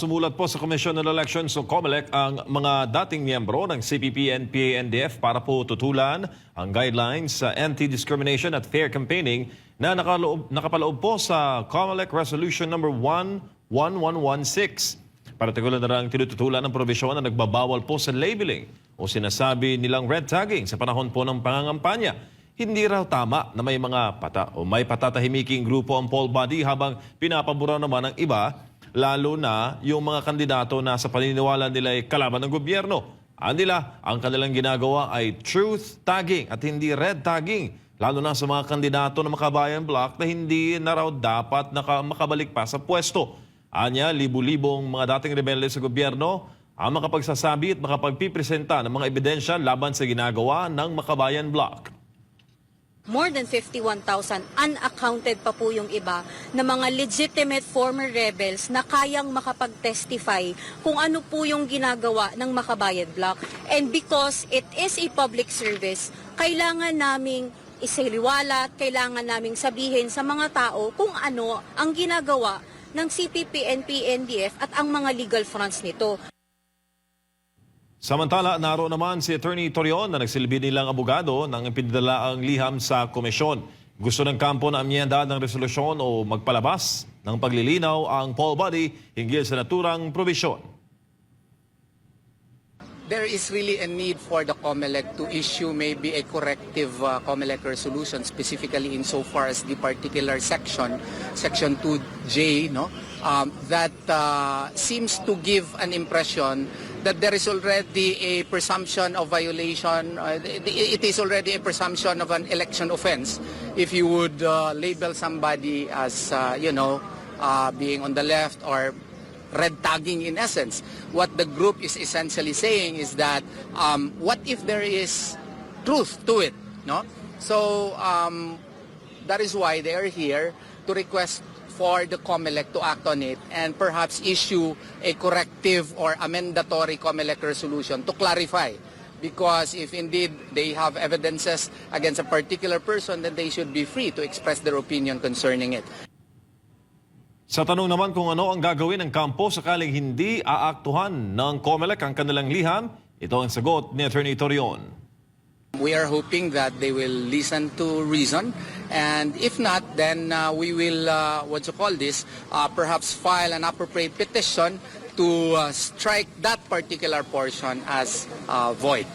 Sumulat po sa Commission on Elections o COMELEC ang mga dating miyembro ng CPP and PANDF para po tutulan ang guidelines sa anti-discrimination at fair campaigning na nakaloob, nakapaloob po sa COMELEC Resolution number 11116. Partikular na lang tinututulan ng probisyon na nagbabawal po sa labeling o sinasabi nilang red tagging sa panahon po ng pangangampanya. Hindi raw tama na may mga pata o may patatahimiking grupo ang poll body habang pinapabura naman ng iba lalo na yung mga kandidato na sa paniniwala nila ay kalaban ng gobyerno. Ang nila, ang kanilang ginagawa ay truth tagging at hindi red tagging. Lalo na sa mga kandidato ng makabayan block na hindi na raw dapat naka, makabalik pa sa pwesto. Anya, libu-libong mga dating rebelde sa gobyerno ang makapagsasabi at makapagpipresenta ng mga ebidensya laban sa ginagawa ng makabayan block. More than 51,000 unaccounted pa po yung iba na mga legitimate former rebels na kayang makapag-testify kung ano po yung ginagawa ng Makabayan Block. And because it is a public service, kailangan naming isiliwalat, kailangan naming sabihin sa mga tao kung ano ang ginagawa ng CPP and PNDF at ang mga legal fronts nito. Samantala, naroon naman si Attorney Torion na nagsilbi nilang abogado ng ipinadalaang liham sa komisyon. Gusto ng kampo na amyenda ng resolusyon o magpalabas ng paglilinaw ang poll body hinggil sa naturang probisyon. there is really a need for the COMELEC to issue maybe a corrective uh, COMELEC resolution specifically insofar as the particular section, section 2J, no, um, that uh, seems to give an impression that there is already a presumption of violation, uh, it is already a presumption of an election offense if you would uh, label somebody as, uh, you know, uh, being on the left or red tagging in essence. What the group is essentially saying is that um, what if there is truth to it, no? So um, that is why they are here to request for the COMELEC to act on it and perhaps issue a corrective or amendatory COMELEC resolution to clarify. Because if indeed they have evidences against a particular person, then they should be free to express their opinion concerning it. Sa tanong naman kung ano ang gagawin ng kampo sakaling hindi aaktuhan ng COMELEC ang kanilang liham, ito ang sagot ni Attorney Torion. We are hoping that they will listen to reason, and if not, then uh, we will, uh, what you call this, uh, perhaps file an appropriate petition to uh, strike that particular portion as uh, void.